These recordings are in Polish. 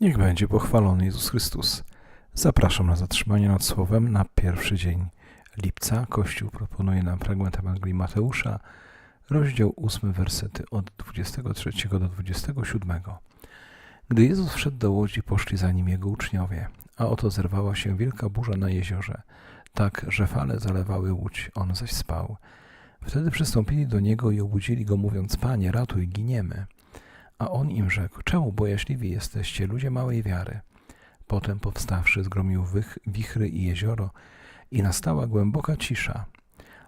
Niech będzie pochwalony Jezus Chrystus. Zapraszam na zatrzymanie nad słowem na pierwszy dzień lipca. Kościół proponuje nam fragment Ewangelii Mateusza, rozdział 8, wersety od 23 do 27. Gdy Jezus wszedł do łodzi, poszli za nim jego uczniowie, a oto zerwała się wielka burza na jeziorze, tak, że fale zalewały łódź, on zaś spał. Wtedy przystąpili do niego i obudzili go, mówiąc, Panie, ratuj, giniemy. A on im rzekł, czemu bojaźliwi jesteście, ludzie małej wiary? Potem powstawszy, zgromił wych, wichry i jezioro i nastała głęboka cisza.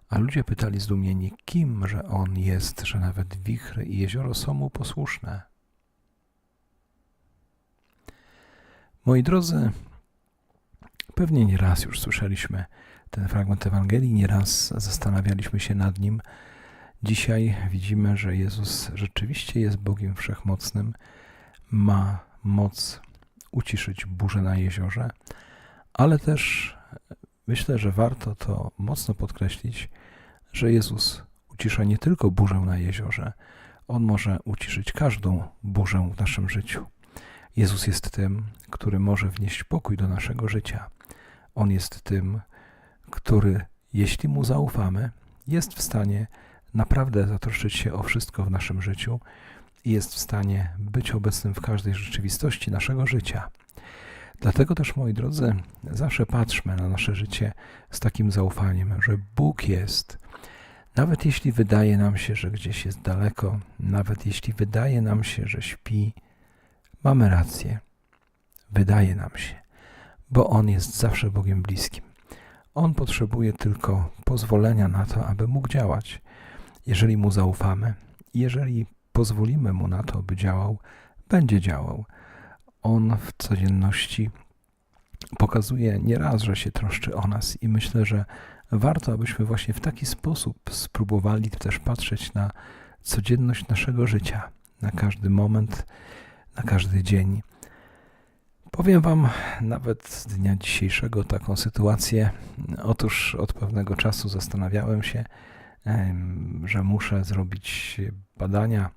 A ludzie pytali zdumieni, kim, że on jest, że nawet wichry i jezioro są mu posłuszne. Moi drodzy, pewnie nieraz już słyszeliśmy ten fragment Ewangelii, nieraz zastanawialiśmy się nad nim. Dzisiaj widzimy, że Jezus rzeczywiście jest Bogiem Wszechmocnym, ma moc uciszyć burzę na jeziorze, ale też myślę, że warto to mocno podkreślić, że Jezus ucisza nie tylko burzę na jeziorze, On może uciszyć każdą burzę w naszym życiu. Jezus jest tym, który może wnieść pokój do naszego życia. On jest tym, który, jeśli mu zaufamy, jest w stanie naprawdę zatroszczyć się o wszystko w naszym życiu i jest w stanie być obecnym w każdej rzeczywistości naszego życia. Dlatego też, moi drodzy, zawsze patrzmy na nasze życie z takim zaufaniem, że Bóg jest. Nawet jeśli wydaje nam się, że gdzieś jest daleko, nawet jeśli wydaje nam się, że śpi, mamy rację. Wydaje nam się, bo On jest zawsze Bogiem bliskim. On potrzebuje tylko pozwolenia na to, aby mógł działać. Jeżeli mu zaufamy, jeżeli pozwolimy mu na to, by działał, będzie działał. On w codzienności pokazuje nieraz, że się troszczy o nas, i myślę, że warto, abyśmy właśnie w taki sposób spróbowali też patrzeć na codzienność naszego życia, na każdy moment, na każdy dzień. Powiem Wam nawet z dnia dzisiejszego taką sytuację. Otóż od pewnego czasu zastanawiałem się, że muszę zrobić badania,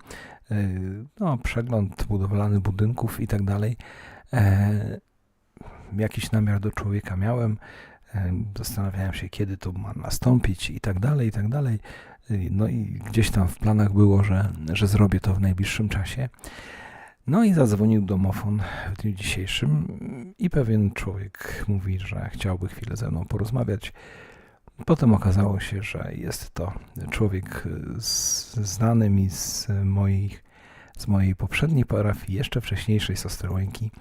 no, przegląd budowlany budynków i tak dalej. Jakiś namiar do człowieka miałem. Zastanawiałem się, kiedy to ma nastąpić i tak dalej, i tak dalej. No i gdzieś tam w planach było, że, że zrobię to w najbliższym czasie. No i zadzwonił domofon w dniu dzisiejszym i pewien człowiek mówi, że chciałby chwilę ze mną porozmawiać. Potem okazało się, że jest to człowiek z, znany mi z, moich, z mojej poprzedniej parafii, jeszcze wcześniejszej z Ostrołęki.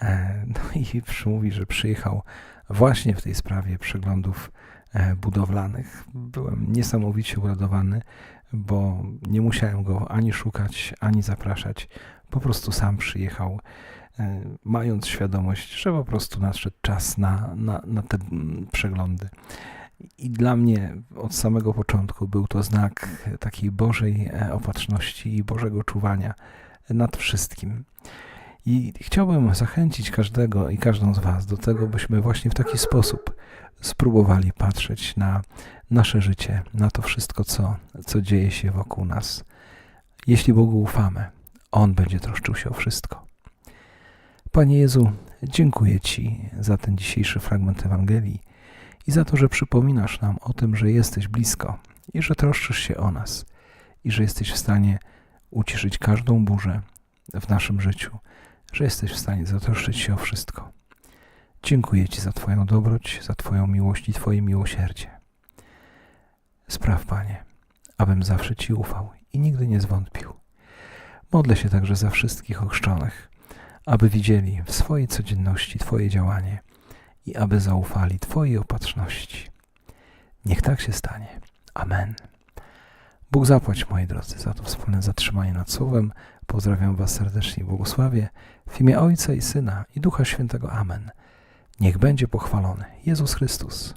E, no i mówi, że przyjechał właśnie w tej sprawie przeglądów e, budowlanych. Byłem niesamowicie uradowany, bo nie musiałem go ani szukać, ani zapraszać. Po prostu sam przyjechał, e, mając świadomość, że po prostu nadszedł czas na, na, na te przeglądy. I dla mnie od samego początku był to znak takiej Bożej e, opatrzności i Bożego czuwania nad wszystkim. I chciałbym zachęcić każdego i każdą z Was do tego, byśmy właśnie w taki sposób spróbowali patrzeć na nasze życie, na to wszystko, co, co dzieje się wokół nas. Jeśli Bogu ufamy, On będzie troszczył się o wszystko. Panie Jezu, dziękuję Ci za ten dzisiejszy fragment Ewangelii i za to, że przypominasz nam o tym, że jesteś blisko i że troszczysz się o nas i że jesteś w stanie uciszyć każdą burzę w naszym życiu, że jesteś w stanie zatroszczyć się o wszystko. Dziękuję Ci za Twoją dobroć, za Twoją miłość i Twoje miłosierdzie. Spraw, Panie, abym zawsze Ci ufał i nigdy nie zwątpił. Modlę się także za wszystkich ochrzczonych, aby widzieli w swojej codzienności Twoje działanie i aby zaufali Twojej opatrzności. Niech tak się stanie. Amen. Bóg zapłać, moi drodzy, za to wspólne zatrzymanie nad słowem. Pozdrawiam Was serdecznie i błogosławię w imię Ojca i Syna i Ducha Świętego. Amen. Niech będzie pochwalony Jezus Chrystus.